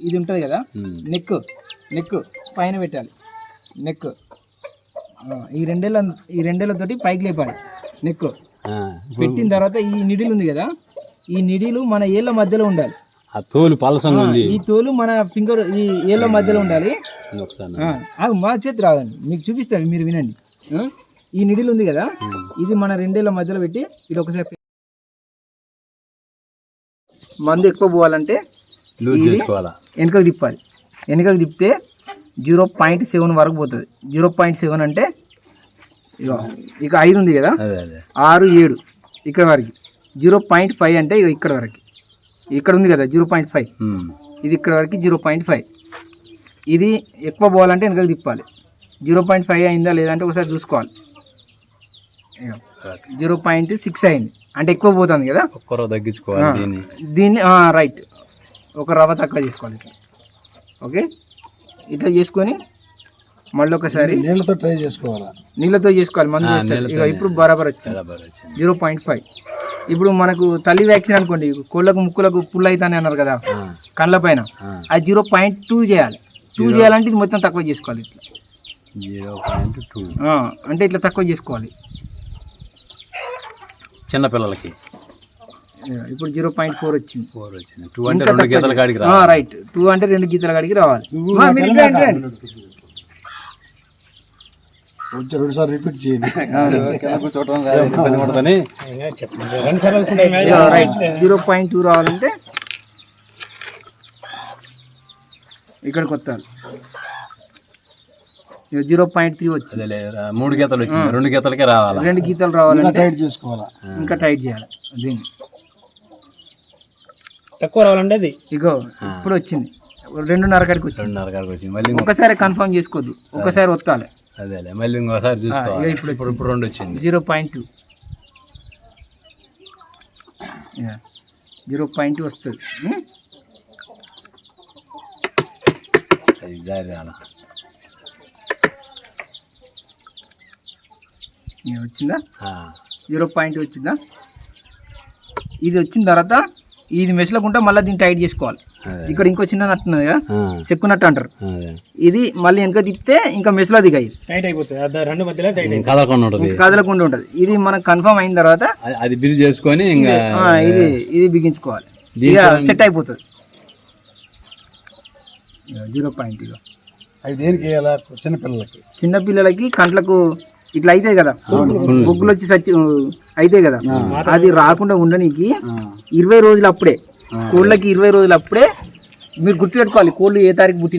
ఇది ఉంటుంది కదా. నెక్ నెక్ పైన పెట్టాలి. నెక్. ఈ రెండేళ్ళ ఈ రెండేళ్ళతోటి పైకి లేపాలి. నెక్. పెట్టిన తర్వాత ఈ నిడిలు ఉంది కదా? ఈ నిడిలు మన ఏళ్ళ మధ్యలో ఉండాలి. ఆ తోలు పలసంగా ఉంది. ఈ తోలు మన ఫింగర్ ఈ ఏళ్ళ మధ్యలో ఉండాలి. ఆగు, మా చేతి రాదండి. మీకు చూపిస్తాను మీరు వినండి. ఈ నిడిలు ఉంది కదా. ఇది మన రెండేళ్ళ మధ్యలో పెట్టి ఇది ఒకసారి మందు ఎక్కువ పోవాలంటే లూజ్ చేసుకోవాలా? వెనుకకు తిప్పాలి. వెనుకకు తిప్పితే జీరో పాయింట్ సెవెన్ వరకు పోతుంది. జీరో పాయింట్ సెవెన్ అంటే ఇక ఇక ఐదు ఉంది కదా? ఆరు ఏడు ఇక్కడ వరకు. జీరో పాయింట్ ఫైవ్ అంటే ఇక ఇక్కడ వరకు. ఇక్కడ ఉంది కదా జీరో పాయింట్ ఫైవ్. ఇది ఇక్కడ వరకు జీరో పాయింట్ ఫైవ్. ఇది ఎక్కువ పోవాలంటే వెనకకు తిప్పాలి. జీరో పాయింట్ ఫైవ్ అయిందా లేదంటే ఒకసారి చూసుకోవాలి. జీరో పాయింట్ సిక్స్ అయింది. అంటే ఎక్కువ పోతుంది కదా? ఒక్క రవ్వ తగ్గించుకోవాలి. దీన్ని. రైట్ ఒక రవ్వ తక్కువ చేసుకోవాలి ఇట్లా ఓకే? ఇట్లా చేసుకొని మళ్ళీ ఒకసారి నీళ్ళతో ట్రై చేసుకోవాలా? నీళ్ళతో చేసుకోవాలి మందు ఇక. ఇప్పుడు బరాబర్ వచ్చింది. Zero point five. ఇప్పుడు మనకు తల్లి వ్యాక్సిన్ అనుకోండి కోళ్ళకు ముక్కులకు పుల్ అవుతానే అన్నారు కదా కళ్ళ పైన. ఆ. అది జీరో పాయింట్ టూ చేయాలి. టూ చేయాలంటే ఇది మొత్తం తక్కువ చేసుకోవాలి ఇట్లా. Zero point two. ఆ, అంటే ఇట్లా తక్కువ చేసుకోవాలి. చిన్న పిల్లలకి. ఇక ఇప్పుడు జీరో పాయింట్ ఫోర్ వచ్చింది. ఫోర్ వచ్చింది. టూ అంటే రెండు గీతల కాడికి రైట్ టూ అంటే రెండు గీతల కాడికి రావాలి. రండి, సార్లు రిపీట్ చేయండి. రైట్ జీరో పాయింట్ టూ రావాలంటే ఇక్కడికి వస్తారు జీరో పాయింట్ త్రీ వచ్చింది. మూడు గీతలు వచ్చింది. రెండు గీతలకే రావాలా? రెండు గీతలు ఇంకా రావాలంటే టైట్ చేసుకోవాలా? ఇంకా టైట్ చేయాలి. దీన్ని తక్కువ రావాలంటే అది. ఇగో ఇప్పుడు వచ్చింది. రెండున్నర కాడికి వచ్చింది. రెండున్నర కాడికి వచ్చింది. మళ్ళీ ఇంకో- ఒకసారి కన్ఫర్మ్ చేసుకోవద్దు ఒకసారి వత్తాలి అదేలే మళ్ళీ ఇంకోసారి చూసుకోవాలి. ఇక ఇప్పుడు ఇప్పుడు ఇప్పుడు రెండు వచ్చింది. Zero point two. Zero point two వస్తుంది? అది రాలా. వచ్చిందా? ఆ, జీరో పాయింట్ వచ్చిందా? ఇది వచ్చిన తర్వాత ఇది మెసలకుంటే మళ్ళీ దీన్ని టైట్ చేసుకోవాలి. ఇక్కడ ఇంకో చిన్న నట్టు ఉన్నది కదా చెక్కునట్టు అంటారు. ఇది మళ్ళీ వెనక తిప్పితే ఇంకా మెసలో దిగా ఇది. టైట్ అయిపోతుంది అది రెండు మధ్యలో టైట్ ఇంకా కదలకుండా ఉంటుంది. ఇంకా కదలకుండా ఉంటుంది. ఇది మనకు కన్ఫర్మ్ అయిన తర్వాత అది- బిల్ చేసుకొని ఇది ఇది బిగించుకోవాలి. ఇక సెట్ అయిపోతుంది. జీరో పాయింట్ ఇక అది దేనికి వేయాలా? చిన్న పిల్లలకి. చిన్న పిల్లలకి కంట్లకు ఇట్లా అవుతాయి కదా. బొగ్గులు వచ్చి సచ్చి అవుతాయి కదా. అది రాకుండా ఉండడానికి ఇరవై రోజులు అప్పుడే కోళ్ళకి ఇరవై రోజులు అప్పుడే మీరు గుర్తుపెట్టుకోవాలి కోళ్ళు ఏ తారీఖు పుట్టినాయి.